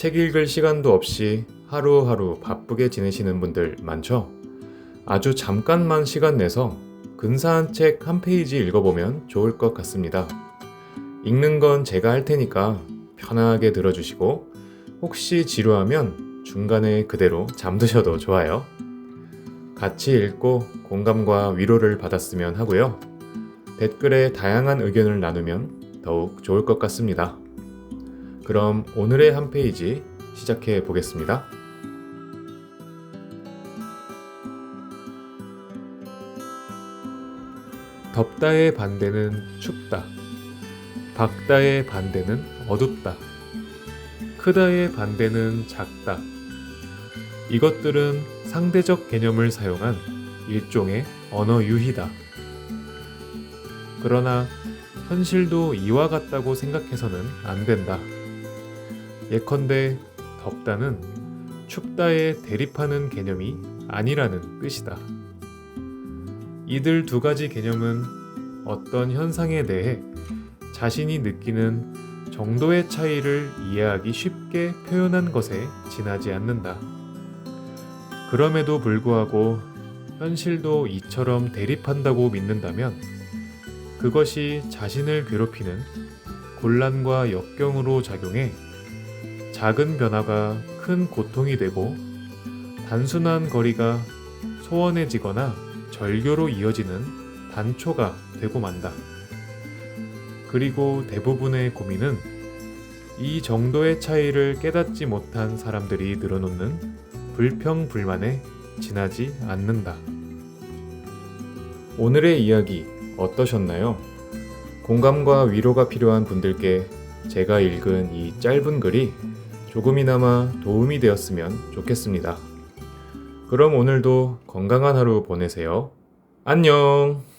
책 읽을 시간도 없이 하루하루 바쁘게 지내시는 분들 많죠? 아주 잠깐만 시간 내서 근사한 책 한 페이지 읽어보면 좋을 것 같습니다. 읽는 건 제가 할 테니까 편하게 들어주시고 혹시 지루하면 중간에 그대로 잠드셔도 좋아요. 같이 읽고 공감과 위로를 받았으면 하고요. 댓글에 다양한 의견을 나누면 더욱 좋을 것 같습니다. 그럼 오늘의 한 페이지 시작해 보겠습니다. 덥다의 반대는 춥다. 밝다의 반대는 어둡다. 크다의 반대는 작다. 이것들은 상대적 개념을 사용한 일종의 언어 유희다. 그러나 현실도 이와 같다고 생각해서는 안 된다. 예컨대 덥다는 춥다에 대립하는 개념이 아니라는 뜻이다. 이들 두 가지 개념은 어떤 현상에 대해 자신이 느끼는 정도의 차이를 이해하기 쉽게 표현한 것에 지나지 않는다. 그럼에도 불구하고 현실도 이처럼 대립한다고 믿는다면 그것이 자신을 괴롭히는 곤란과 역경으로 작용해 작은 변화가 큰 고통이 되고 단순한 거리가 소원해지거나 절교로 이어지는 단초가 되고 만다. 그리고 대부분의 고민은 이 정도의 차이를 깨닫지 못한 사람들이 늘어놓는 불평불만에 지나지 않는다. 오늘의 이야기 어떠셨나요? 공감과 위로가 필요한 분들께 제가 읽은 이 짧은 글이 조금이나마 도움이 되었으면 좋겠습니다. 그럼 오늘도 건강한 하루 보내세요. 안녕!